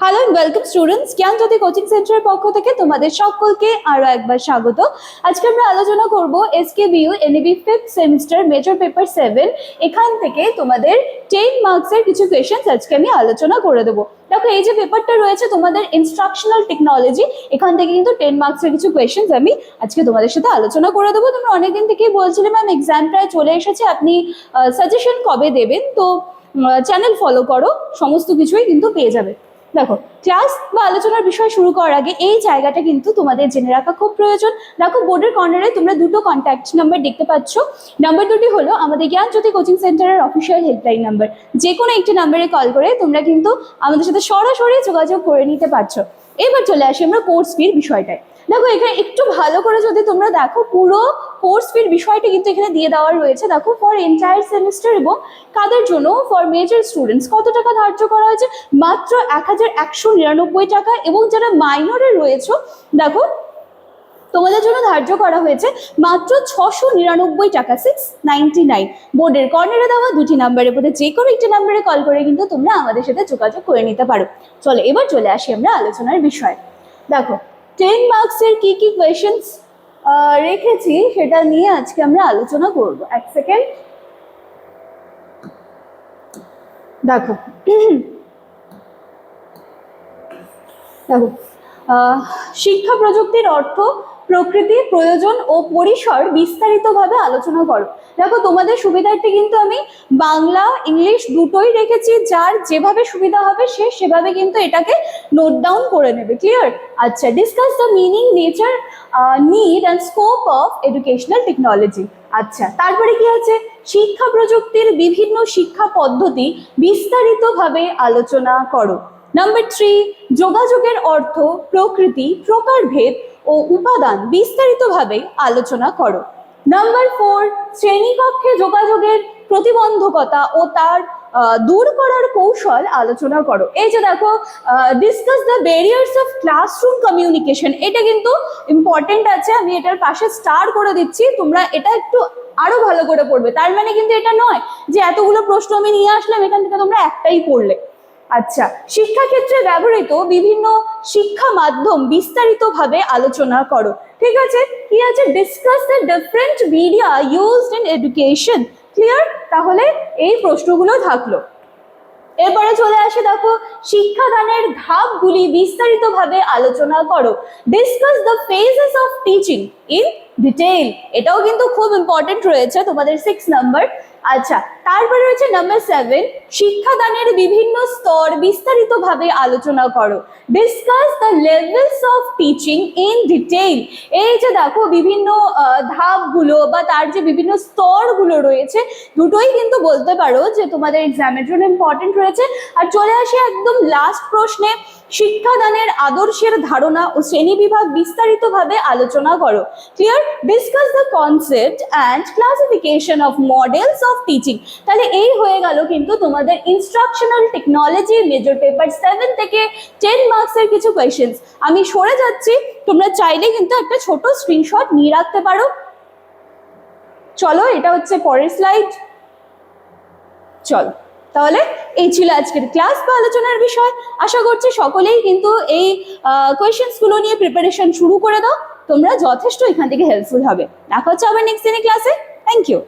Hello and welcome students Gyanjyoti coaching সেন্টারের পক্ষ থেকে তোমাদের সকলকে আরও একবার স্বাগত। আজকে আমরা আলোচনা করব SK BU NEP fifth semester major paper seven এখান থেকে তোমাদের টেন মার্কসের কিছু কোয়েশ্চেন্স আজকে আমি আলোচনা করে দেবো। দেখো, এই যে পেপারটা রয়েছে, তোমাদের ইনস্ট্রাকশনাল টেকনোলজি এখান থেকে কিন্তু টেন মার্কসের কিছু কোয়েশ্চেন্স আমি আজকে তোমাদের সাথে আলোচনা করে দেবো। তোমরা অনেকদিন থেকেই বলছিলে ম্যাম এক্সাম প্রায় চলে এসেছে, আপনি সাজেশন কবে দেবেন? তো চ্যানেল ফলো করো, সমস্ত কিছুই কিন্তু পেয়ে যাবে। দেখো ক্লাস বা আলোচনার বিষয় শুরু করার আগে এই জায়গাটা কিন্তু তোমাদের জেনে রাখা খুব প্রয়োজন। দেখো বোর্ডের কর্নারে তোমরা দুটো কন্ট্যাক্ট নাম্বার দেখতে পাচ্ছ। নাম্বার দুটি হলো আমাদের জ্ঞানজ্যোতি কোচিং সেন্টারের অফিসিয়াল হেল্পলাইন নাম্বার যে কোনো একটি নাম্বারে কল করে তোমরা কিন্তু আমাদের সাথে সরাসরি যোগাযোগ করে নিতে পারছ। এবার চলে আসি আমরা কোর্স ফির বিষয়টায়। দেখো, এখানে একটু ভালো করে যদি তোমরা দেখো, পুরো কোর্স ফির বিষয়টা কিন্তু এখানে দিয়ে দেওয়া রয়েছে। দেখো ফর এন্টায়ার সেমিস্টার এবং কাদের জন্য? ফর মেজর স্টুডেন্টস কত টাকা ধার্য করা হয়েছে? মাত্র এক হাজার একশো নিরানব্বই টাকা এবং যারা মাইনরে রয়েছে, দেখো তোমাদের জন্য ধার্য করা হয়েছে মাত্র ছশো নিরানব্বই টাকা সিক্স নাইনটি নাইন বোর্ডের কর্নারে দেওয়া দুটি নাম্বারের মধ্যে যে কোনো একটি নাম্বারে কল করে কিন্তু তোমরা আমাদের সাথে যোগাযোগ করে নিতে পারো। চলো, এবার চলে আসি আমরা আলোচনার বিষয়ে। দেখো টেন মার্কসের কি কি কোয়েশনস রেখেছি সেটা নিয়ে আজকে আমরা আলোচনা করব। এক সেকেন্ড দেখো দেখো শিক্ষা প্রযুক্তির অর্থ প্রকৃতি, প্রয়োজন ও পরিসর বিস্তারিতভাবে আলোচনা করো। দেখো, তোমাদের সুবিধার্থে কিন্তু আমি বাংলা, ইংলিশ দুটোই রেখেছি। যার যেভাবে সুবিধা হবে, সে সেভাবে কিন্তু এটাকে নোট ডাউন করে নেবে। ক্লিয়ার আচ্ছা discuss the meaning nature need and scope of educational technology আচ্ছা তারপরে কি আছে? শিক্ষা প্রযুক্তির বিভিন্ন শিক্ষা পদ্ধতি বিস্তারিতভাবে আলোচনা করো। নাম্বার থ্রি যোগাযোগের অর্থ, প্রকৃতি, প্রকারভেদ ও উপাদান বিস্তারিতভাবে আলোচনা করো। নাম্বার ফোর শ্রেণীকক্ষে যোগাযোগের প্রতিবন্ধকতা ও তার দূর করার কৌশল আলোচনা করো। এই যে দেখো discuss the barriers of classroom communication এটা কিন্তু ইম্পর্টেন্ট আছে, আমি এটার পাশে স্টার করে দিচ্ছি, তোমরা এটা একটু আরও ভালো করে পড়বে। তার মানে কিন্তু এটা নয় যে এতগুলো প্রশ্ন আমি নিয়ে আসলাম, এখান থেকে তোমরা একটাই পড়লে। আচ্ছা শিক্ষাক্ষেত্রে ব্যবহৃত বিভিন্ন শিক্ষা মাধ্যম বিস্তারিতভাবে আলোচনা করো। ঠিক আছে? কি আছে? Discuss the different media used in education clear তাহলে এই প্রশ্নগুলো থাকল। এরপরে চলে আসে দেখো, শিক্ষাদানের ধাপগুলি বিস্তারিতভাবে আলোচনা করো। Discuss the phases of teaching in detail এটাও কিন্তু খুব ইম্পর্টেন্ট রয়েছে তোমাদের সিক্স নাম্বার আচ্ছা তারপরে রয়েছে নাম্বার সেভেন শিক্ষাদানের বিভিন্ন স্তর বিস্তারিতভাবে আলোচনা করো। Discuss the levels of teaching in detail এই যে দেখো বিভিন্ন ধাপগুলো বা তার যে বিভিন্ন স্তরগুলো রয়েছে, দুটোই কিন্তু বলতে পারো যে তোমাদের এক্সামের জন্য ইম্পর্টেন্ট রয়েছে। আর চলে আসি একদম লাস্ট প্রশ্নে, শিক্ষাদানের আদর্শের ধারণা ও শ্রেণি শ্রেণীবিভাগ বিস্তারিতভাবে আলোচনা করো। Clear discuss the concept and classification of models of teaching তাহলে এই হয়ে গেল কিন্তু তোমাদের instructional technology major paper seven থেকে টেন মার্কসের কিছু কোয়েশ্চেন্স আমি সরে যাচ্ছি, তোমরা চাইলে কিন্তু একটা ছোট স্ক্রিনশট নিয়ে রাখতে পারো। চলো, এটা হচ্ছে পরের স্লাইড চলো, তাহলে এই ছিল আজকের ক্লাস বা আলোচনার বিষয়। আশা করছি সকলেই কিন্তু এই কোয়েশ্চেন্সগুলো নিয়ে প্রিপারেশন শুরু করে দাও। তোমরা যথেষ্ট এখান থেকে হেল্পফুল হবে। দেখা হচ্ছে আবার নেক্সট দিনের ক্লাসে থ্যাংক ইউ